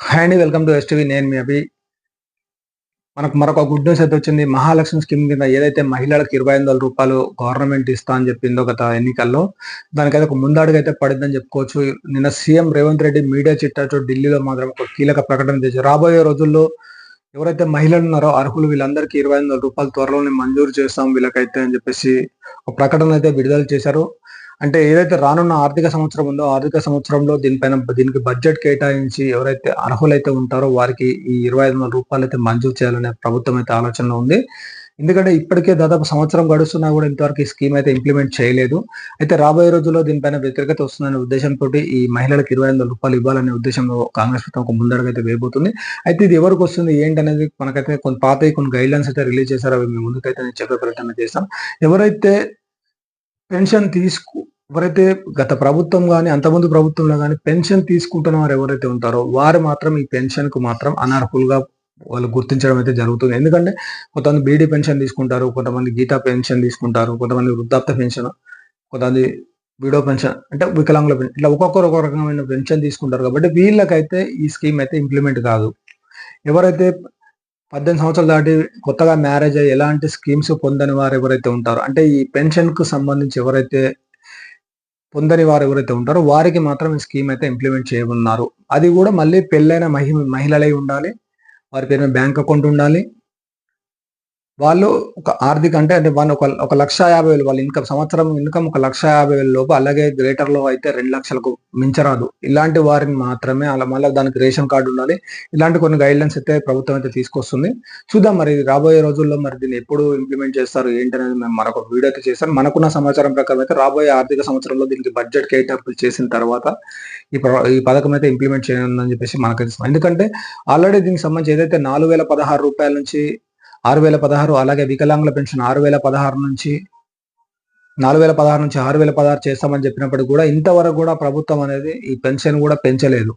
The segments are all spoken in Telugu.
హాయ్ అండి వెల్కమ్ టు ఎస్టీవీ నేను మీ అభి. మనకు మరొక గుడ్ న్యూస్ అయితే వచ్చింది. మహాలక్ష్మి స్కీమ్ కింద ఏదైతే మహిళలకు ఇరవై ఐదు వందల రూపాయలు గవర్నమెంట్ ఇస్తా అని చెప్పిందో గత ఎన్నికల్లో దానికైతే ఒక ముందడుగు అయితే పడిందని చెప్పుకోవచ్చు. నిన్న సీఎం రేవంత్ రెడ్డి మీడియా చిట్టాచో ఢిల్లీలో మాత్రం ఒక కీలక ప్రకటన చేశారు. రాబోయే రోజుల్లో ఎవరైతే మహిళలు ఉన్నారో అర్హులు వీళ్ళందరికీ ఇరవై ఐదు వందల రూపాయలు త్వరలోనే మంజూరు చేస్తాం వీళ్ళకైతే అని చెప్పేసి ఒక ప్రకటన అయితే విడుదల చేశారు. అంటే ఏదైతే రానున్న ఆర్థిక సంవత్సరం ఉందో ఆర్థిక సంవత్సరంలో దీనిపైన దీనికి బడ్జెట్ కేటాయించి ఎవరైతే అర్హులైతే ఉంటారో వారికి ఈ ఇరవై ఐదు వందల రూపాయలు అయితే మంజూరు చేయాలనే ప్రభుత్వం అయితే ఆలోచన ఉంది. ఎందుకంటే ఇప్పటికే దాదాపు సంవత్సరం గడుస్తున్నా కూడా ఇంతవరకు ఈ స్కీమ్ అయితే ఇంప్లిమెంట్ చేయలేదు. అయితే రాబోయే రోజుల్లో దీనిపైన వ్యతిరేకత వస్తుందనే ఉద్దేశంతో ఈ మహిళలకు ఇరవై ఐదు రూపాయలు ఇవ్వాలనే ఉద్దేశంలో కాంగ్రెస్ ప్రభుత్వం ఒక ముందడుగు అయితే వేయబోతుంది. అయితే ఇది ఎవరికి వస్తుంది ఏంటి అనేది మనకైతే కొన్ని పాత కొన్ని గైడ్ లైన్స్ అయితే రిలీజ్ చేశారు అవి మేము ముందుకైతే నేను చెప్పే ప్రయత్నం చేస్తాం ఎవరైతే పెన్షన్ తీసుకు ఎవరైతే గత ప్రభుత్వం కానీ అంతమంది ప్రభుత్వంలో కానీ పెన్షన్ తీసుకుంటున్న వారు ఎవరైతే ఉంటారో వారు మాత్రం ఈ పెన్షన్కు మాత్రం అనర్హులుగా వాళ్ళు గుర్తించడం అయితే జరుగుతుంది. ఎందుకంటే కొంతమంది బీడీ పెన్షన్ తీసుకుంటారు కొంతమంది గీతా పెన్షన్ తీసుకుంటారు కొంతమంది వృద్ధాప్య పెన్షన్ కొంతమంది బీడో పెన్షన్ అంటే వికలాంగుల పెన్షన్. ఇట్లా ఒక్కొక్కరు ఒక రకమైన పెన్షన్ తీసుకుంటారు కాబట్టి వీళ్ళకైతే ఈ స్కీమ్ అయితే ఇంప్లిమెంట్ కాదు. ఎవరైతే పద్దెనిమిది సంవత్సరాలు దాటి కొత్తగా మ్యారేజ్ అయ్యి ఎలాంటి స్కీమ్స్ పొందని వారు ఎవరైతే ఉంటారో అంటే ఈ పెన్షన్కు సంబంధించి ఎవరైతే పొందని వారు ఎవరైతే ఉంటారో వారికి మాత్రం ఈ స్కీమ్ అయితే ఇంప్లిమెంట్ చేయనున్నారు అది కూడా మళ్ళీ పెళ్ళైన మహి మహిళలై ఉండాలి. వారి పేరు బ్యాంక్ అకౌంట్ ఉండాలి. వాళ్ళు ఒక ఆర్థిక అంటే అంటే వాళ్ళు ఒక ఒక లక్ష యాభై వేలు వాళ్ళ ఇన్కమ్ సంవత్సరం ఇన్కమ్ ఒక లక్ష యాభై వేల లోపు అలాగే గ్రేటర్లో అయితే రెండు లక్షలకు మించరాదు. ఇలాంటి వారిని మాత్రమే అలా మళ్ళీ దానికి రేషన్ కార్డు ఉండాలి. ఇలాంటి కొన్ని గైడ్ లైన్స్ అయితే ప్రభుత్వం అయితే తీసుకొస్తుంది. చూద్దాం మరి రాబోయే రోజుల్లో మరి దీన్ని ఎప్పుడు ఇంప్లిమెంట్ చేస్తారు ఏంటనేది మేము మరొక వీడియో అయితే చేస్తాం మనకున్న సమాచారం ప్రకారం అయితే రాబోయే ఆర్థిక సంవత్సరంలో దీనికి బడ్జెట్ కేటాయింపులు చేసిన తర్వాత ఈ ఈ పథకం అయితే ఇంప్లిమెంట్ చేయనుందని చెప్పేసి మనకు ఎందుకంటే ఆల్రెడీ దీనికి సంబంధించి ఏదైతే నాలుగు వేల పదహారు రూపాయల నుంచి ఆరు వేల పదహారు అలాగే వికలాంగుల పెన్షన్ ఆరు వేల పదహారు నుంచి నాలుగు వేల పదహారు నుంచి ఆరు వేల పదహారు చేస్తామని చెప్పినప్పుడు కూడా ఇంతవరకు కూడా ప్రభుత్వం అనేది ఈ పెన్షన్ కూడా పెంచలేదు.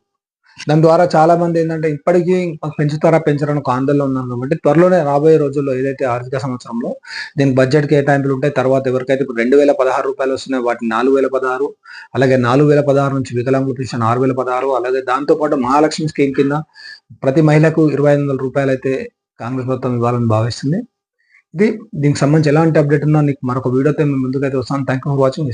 దాని ద్వారా చాలా మంది ఏంటంటే ఇప్పటికీ పెంచుతారా పెంచడానికి ఒక ఆందోళన ఉన్నాం కాబట్టి త్వరలోనే రాబోయే రోజుల్లో ఏదైతే ఆర్థిక సంవత్సరంలో దీనికి బడ్జెట్ కేటాయింపులు ఉంటాయి తర్వాత ఎవరికైతే ఇప్పుడు రెండు వేల పదహారు రూపాయలు వస్తున్నాయి వాటిని నాలుగు వేల పదహారు అలాగే నాలుగు వేల పదహారు నుంచి వికలాంగుల పెన్షన్ ఆరు వేల పదహారు అలాగే దాంతోపాటు మహాలక్ష్మి స్కీమ్ కింద ప్రతి మహిళకు ఇరవై ఐదు వందల రూపాయలు అయితే కాంగ్రెస్ ప్రభుత్వం ఇవ్వాలని భావిస్తుంది. ఇది దీనికి సంబంధించి ఎలాంటి అప్డేట్ ఉన్నా నీకు మరొక వీడియోతో ముందుకైతే వస్తాను థ్యాంక్ యూ ఫర్ వాచింగ్